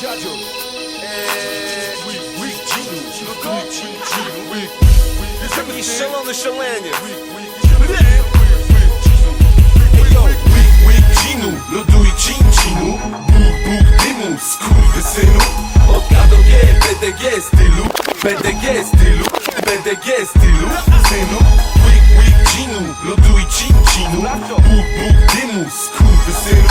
dziadzio Eee, Jest taki szalony szalenie Cinu, loduj cin cinu Bóg, Bóg dymu, skurwysynu K do G, PDG stylu PDG stylu, PDG stylu Synu, łyk, łyk cinu Loduj cin cinu Bóg, Bóg dymu, skurwysynu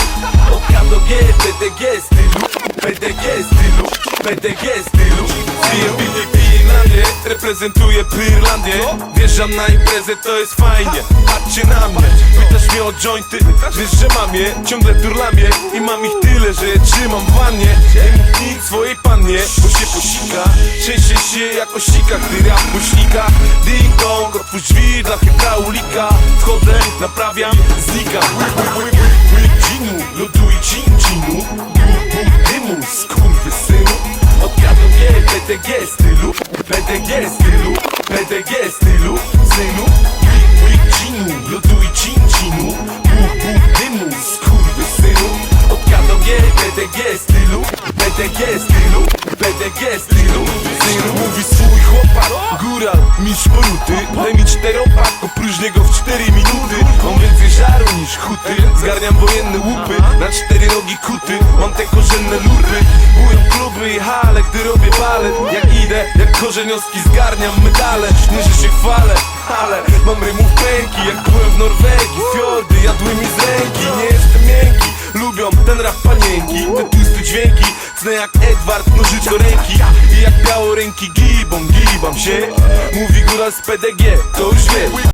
Od G, PDG stylu PDG stylu, PDG stylu Piję bity, piję na mnie Reprezentuję Pyrlandię. Wjeżdżam na imprezę, to jest fajnie. Patrzcie na mnie, pytasz mnie o jointy. Wiesz, że mam je, ciągle turlam je I mam ich tyle, że je trzymam w wannie. Nie mów nic swojej pannie, bo się posika Trzęsie się jak osika, gdy rap muśnika Ding dong, otwórz drzwi dla hydraulika. Wchodzę, naprawiam, znikam PDG stylu PDG stylu, PDG stylu Synu, łyk cinu Loduj cin cinu Bóg, Bóg dymu, skurwysynu Od K do PDG stylu PDG stylu, PDG stylu Synu, mówi swój chłopak Góral, mistrz poruty Daj mi czteropak, oprócz niego w cztery minuty. Mam więcej żaru niż huty Zgarniam wojenne łupy Na cztery nogi kuty gdy robię balet Jak idę, jak korzenioski zgarniam medale. Że się chwalę, ale mam rymów pęki. Jak byłem w Norwegii, fiordy jadły mi z ręki. Nie jestem miękki, lubią ten rap panienki. Te tłuste dźwięki, cnę jak Edward, nożyc do ręki. I jak białoręki gibą, gibam się. Mówi góra z PDG, to już wie